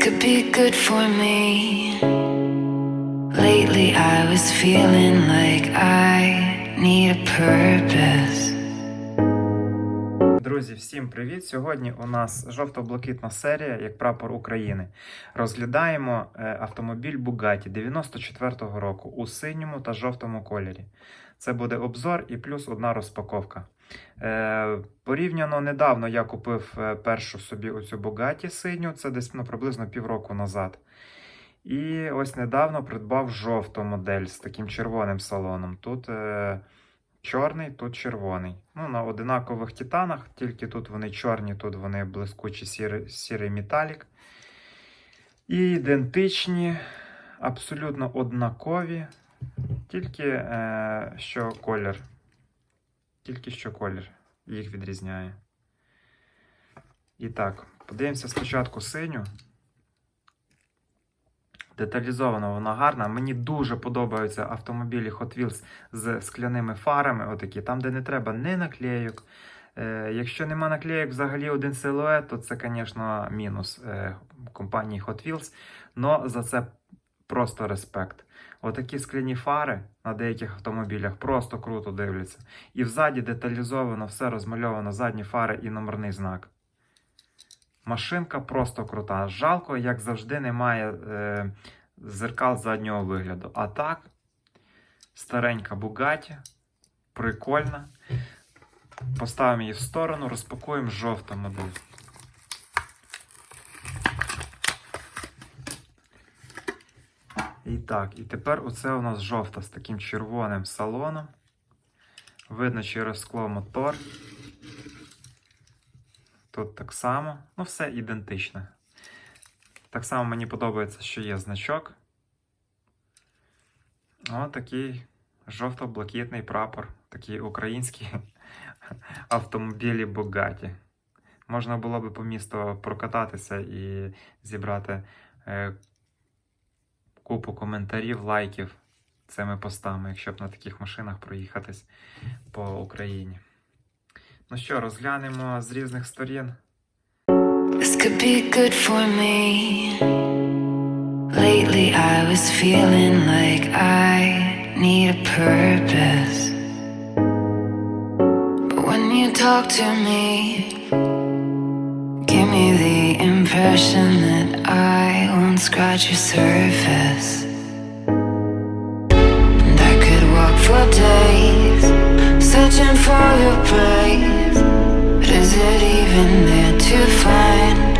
could be good for me. Lately, I was feeling like I need a purpose. Друзі, всім привіт! Сьогодні у нас жовто-блакитна серія, як прапор України. Розглядаємо е, автомобіль Bugatti 94-го року у синьому та жовтому кольорі. Це буде обзор і плюс одна розпаковка. Е, порівняно недавно я купив е, першу собі оцю Bugatti синю, це десь ну, приблизно півроку назад. І ось недавно придбав жовту модель з таким червоним салоном. Тут чорний, тут червоний. Ну, на одинакових титанах, тільки тут вони чорні, тут вони блискучі сірий, сірий металік. І ідентичні, абсолютно однакові, тільки е, що колір. Тільки що колір їх відрізняє. І так, подивимося спочатку синю. Деталізована вона гарна. Мені дуже подобаються автомобілі Hot Wheels з скляними фарами, отакі, там, де не треба ні наклейок. Е, якщо нема наклейок взагалі один силует, то це, звісно, мінус е, компанії Hot Wheels. Но за це просто респект. Отакі скляні фари на деяких автомобілях просто круто дивляться. І взаді деталізовано, все розмальовано, задні фари і номерний знак. Машинка просто крута. Жалко, як завжди, немає е, зеркал заднього вигляду. А так, старенька Bugatti, прикольна. Поставимо її в сторону, розпакуємо жовту модель. І так, і тепер оце у нас жовта з таким червоним салоном. Видно через скло мотор. Тут так само, ну все ідентичне. Так само мені подобається, що є значок. Ось такий жовто-блакитний прапор, такі українські автомобілі Bugatti. Можна було би по місту прокататися і зібрати е, купу коментарів, лайків цими постами, якщо б на таких машинах проїхатись по Україні. Ну що, розглянемо з різних сторін. This could be good for me. Lately, I was feeling like I need a purpose. But when you talk to me, give me the impression that I won't scratch your surface. And I could walk for days, searching for your praise. But is it even there to find?